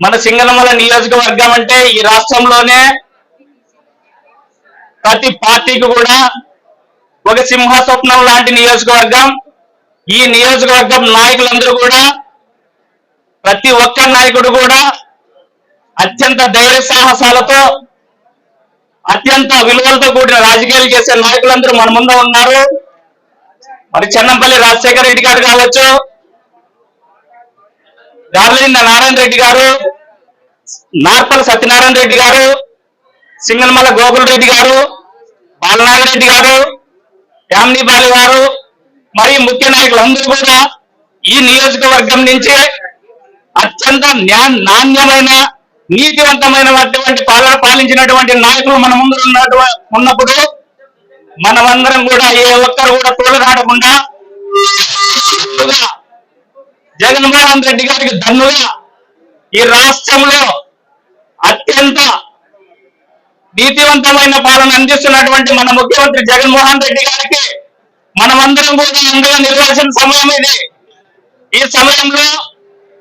మన సింగనమల నియోజకవర్గం అంటే ఈ రాష్ట్రంలోనే ప్రతి పార్టీకి కూడా ఒక సింహస్వప్నం లాంటి నియోజకవర్గం. ఈ నియోజకవర్గం నాయకులందరూ కూడా ప్రతి ఒక్క నాయకుడు కూడా అత్యంత ధైర్య సాహసాలతో అత్యంత విలువలతో కూడిన రాజకీయాలు చేసే నాయకులందరూ మన ముందు ఉన్నారు. మరి చెన్నంపల్లి రాజశేఖర రెడ్డి గారు కావచ్చు గార్లింద నారాయణ రెడ్డి గారు నార్పల్ సత్యనారాయణ రెడ్డి గారు సింగనమల గోకుల్ రెడ్డి గారు బాలనాగరెడ్డి గారు యామిని బాలి గారు మరియు ముఖ్య నాయకులందరూ కూడా ఈ నియోజకవర్గం నుంచి అత్యంత నాణ్యమైన నీతివంతమైనటువంటి పాలన పాలించినటువంటి నాయకులు మన ముందు ఉన్నప్పుడు మనమందరం కూడా ఏ ఒక్కరు కూడా తోలనాడకుండా జగన్మోహన్ రెడ్డి గారికి దన్నుగా ఈ రాష్ట్రంలో అత్యంత నీతివంతమైన పాలన అందిస్తున్నటువంటి మన ముఖ్యమంత్రి జగన్మోహన్ రెడ్డి గారికి మనమందరం కూడా ముందుగా నిలవాల్సిన సమయం ఇది. ఈ సమయంలో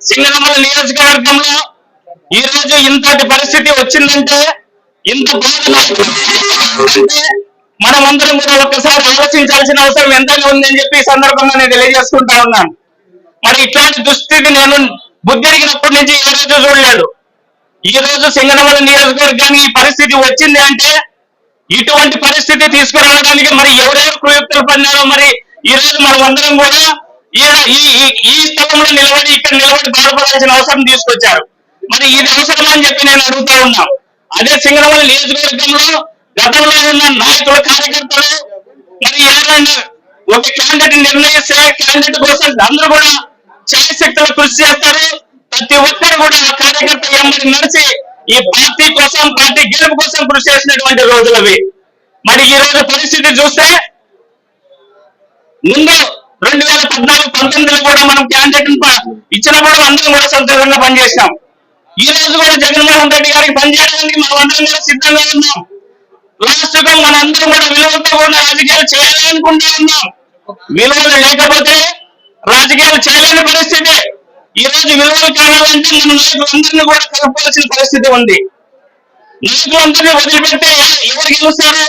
సింగనమల నియోజకవర్గంలో ఈ రోజు ఇంతటి పరిస్థితి వచ్చిందంటే ఇంత మనమందరం కూడా ఒక్కసారి ఆలోచించాల్సిన అవసరం ఎంతగా ఉందని చెప్పి ఈ సందర్భంగా నేను తెలియజేసుకుంటా ఉన్నాను. మరి ఇట్లాంటి దుస్థితి నేను బుద్ధిరిగినప్పటి నుంచి ఏ రోజు చూడలేదు. ఈ రోజు సింగనమల నియోజకవర్గానికి ఈ పరిస్థితి వచ్చింది అంటే ఇటువంటి పరిస్థితి తీసుకురావడానికి మరి ఎవరెవరు ప్రయుక్తులు పడినారో మరి ఈ రోజు మనం అందరం కూడా ఈ- ఈ ఈ- స్థలంలో నిలబడి ఇక్కడ నిలబడి బాధపడాల్సిన అవసరం తీసుకొచ్చారు. మరి ఇది అవసరం అని చెప్పి నేను అడుగుతా ఉన్నాం. అదే సింగనమల నియోజకవర్గంలో గతంలో ఉన్న నాయకులు కార్యకర్తలు మరి ఏమైనా ఒక క్యాండిడేట్ నిర్ణయిస్తే క్యాండిడేట్ కోసం అందరూ కూడా శక్తులు కృషి చేస్తారు. ప్రతి ఒక్కరు కూడా ఆ కార్యకర్త ఎంబడి నడిచి ఈ పార్టీ కోసం పార్టీ గెలుపు కోసం కృషి చేసినటువంటి రోజులు అవి. మరి ఈ రోజు పరిస్థితి చూస్తే ముందు రెండు వేల పద్నాలుగు పంతొమ్మిదిలో కూడా మనం క్యాండిడేట్ ఇచ్చినప్పుడు అందరం కూడా సంతోషంగా పనిచేసినాం. ఈ రోజు కూడా జగన్మోహన్ రెడ్డి గారికి పనిచేయడానికి మనం అందరం కూడా సిద్ధంగా ఉన్నాం. లాస్ట్గా మనందరం కూడా విలువలతో కూడా రాజకీయాలు చేయాలనుకుంటూ ఉన్నాం. విలువలు లేకపోతే ఈ రోజు విలువలు కావాలంటే మన నాయకులందరినీ కూడా కలపాల్సిన పరిస్థితి ఉంది. నాయకులందరినీ వదిలిపెడితే ఎవరు గెలుస్తారు?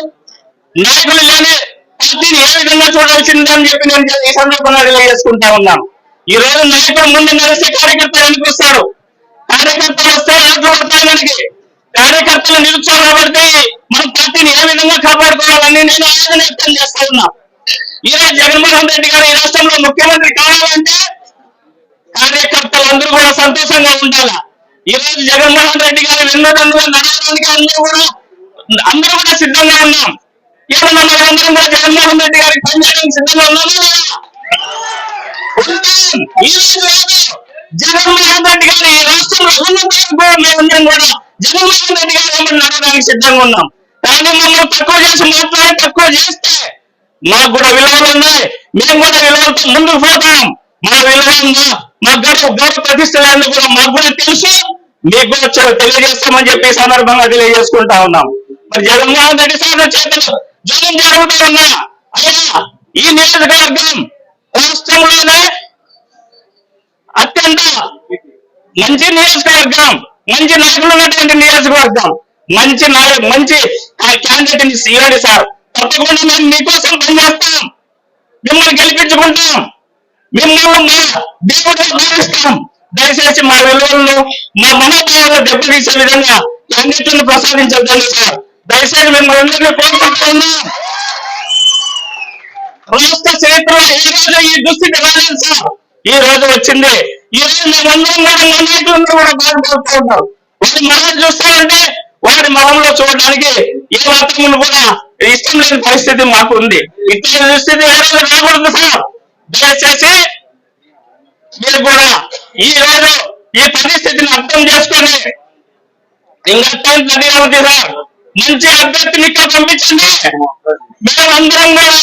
నాయకులు లేని పార్టీని ఏ విధంగా చూడాల్సిందని చెప్పి నేను ఈ సందర్భంగా తెలియజేసుకుంటా ఉన్నాను. ఈ రోజు నాయకుడు ముందు నడిస్తే కార్యకర్తలు అనిపిస్తారు కార్యకర్తలు వస్తే ఆటలు కార్యకర్తలు మనకి. కార్యకర్తలు నిరుత్సాహపడితే మన పార్టీని ఏ విధంగా కాపాడుకోవాలని నేను ఆలోచన వ్యక్తం చేస్తా ఉన్నా. ఈ రోజు జగన్మోహన్ రెడ్డి గారు ఈ రాష్ట్రంలో ముఖ్యమంత్రి కావాలంటే అందరూ కూడా సంతోషంగా ఉండాలా? ఈ రోజు జగన్మోహన్ రెడ్డి గారు వెన్నదండగా నడవడానికి అందరూ కూడా అందరూ కూడా సిద్ధంగా ఉన్నాం. ఏమన్నా మనందరం కూడా జగన్మోహన్ రెడ్డి గారికి పనిచేయడానికి సిద్ధంగా ఉన్నామా లేదా? ఈ రోజు కాదు. జగన్మోహన్ రెడ్డి గారు ఈ రాష్ట్రంలో కూడా మేమందరం కూడా జగన్మోహన్ రెడ్డి గారు ఏమన్నా నడవడానికి సిద్ధంగా ఉన్నాం. కానీ మమ్మల్ని తక్కువ చేసి మాట్లాడి తక్కువ చేస్తే మాకు కూడా విలువలు ఉన్నాయి. మేము కూడా విలువలతో ముందుకు పోతాం. మా విలువ ఉందా మా గౌరవ గౌరవ ప్రతిష్టలన్నీ కూడా మాకు కూడా తెలుసు మీకు కూడా తెలియజేస్తామని చెప్పి సందర్భంగా తెలియజేసుకుంటా ఉన్నాం మరి జగన్మోహన్ రెడ్డి సార్ చేతులు జగన్ జరుగుతూ ఉన్నా అయ్యా ఈ నియోజకవర్గం రాష్ట్రంలోనే అత్యంత మంచి నియోజకవర్గం మంచి నాయకులు ఉన్నటువంటి నియోజకవర్గం మంచి నాయ మంచి క్యాండిడేట్ ఇవ్వండి సార్ తప్పకుండా మేము మీకోసం పనిచేస్తాం మిమ్మల్ని గెలిపించుకుంటాం మిమ్మల్ని మా దేవుడిని భావిస్తాం దయచేసి మా విలువలను మా మనోభావాలను దెబ్బతీసే విధంగా అన్నింటిని ప్రసాదించద్దండి సార్. దయచేసి మిమ్మల్ని అందరినీ కోరుకుంటూ రాష్ట్ర చరిత్రలో ఈ రోజు ఈ దుస్థితి రాలేదు సార్? ఈ రోజు వచ్చింది. ఈ రోజు మేమందరం కూడా మన కూడా బాధపడుతూ ఉన్నాం. వారి మొహం చూస్తామంటే వారి మనంలో చూడడానికి ఏ మాత్రం కూడా ఇష్టం లేని పరిస్థితి మాకు ఉంది. ఇట్లాంటి దుస్థితి ఏ రోజు రాకూడదు సార్. దయచేసి మీరు కూడా ఈ రోజు ఈ పరిస్థితిని అర్థం చేసుకొని ఇంకా టైం తగ్గి సార్ మంచి అభ్యర్థిని ఇక్కడ పంపించండి. మేమందరం కూడా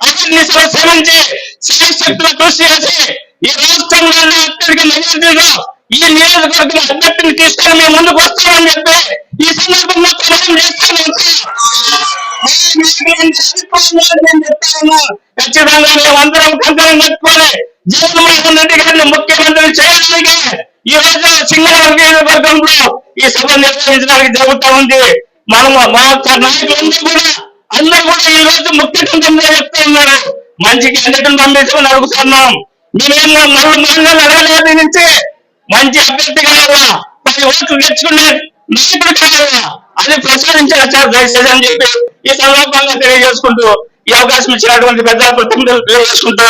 అతన్ని శ్రమించి శాయశక్తుల కృషి చేసి ఈ రాష్ట్రంలోనే అత్యధిక మెజార్టీగా ఈ నియోజకవర్గం అభ్యర్థిని తీసుకొని మేము ముందుకు వస్తామని చెప్పి ఈ సందర్భంగా ప్రమాణం చేస్తాను ఖచ్చితంగా మేమందరం కంకణం కట్టుకొని జగన్మోహన్ రెడ్డి గారిని ముఖ్యమంత్రి చేయడానికి ఈ రోజు సింగళ వర్గంలో ఈ సభ నిర్వహించడానికి జరుగుతూ ఉంది మనము మా యొక్క నాయకులందరూ కూడా అందరూ కూడా ఈ రోజు ముఖ్య కంఠంలో చెప్తా ఉన్నారు మంచి క్యాండిడేట్ పంపించమని అడుగుతున్నాం మేమేమో మూడు మండలాలు అడగలేదు నుంచి మంచి అభ్యర్థి కావాలా పది ఓట్లు తెచ్చుకునే నాయకుడు కావాలా అది ప్రసాదించారు సార్ దయచేసి అని చెప్పి. ఈ సందర్భంగా తెలియజేసుకుంటూ ఈ అవకాశం ఇచ్చినటువంటి పెద్ద కృతజ్ఞతలు తెలియజేసుకుంటూ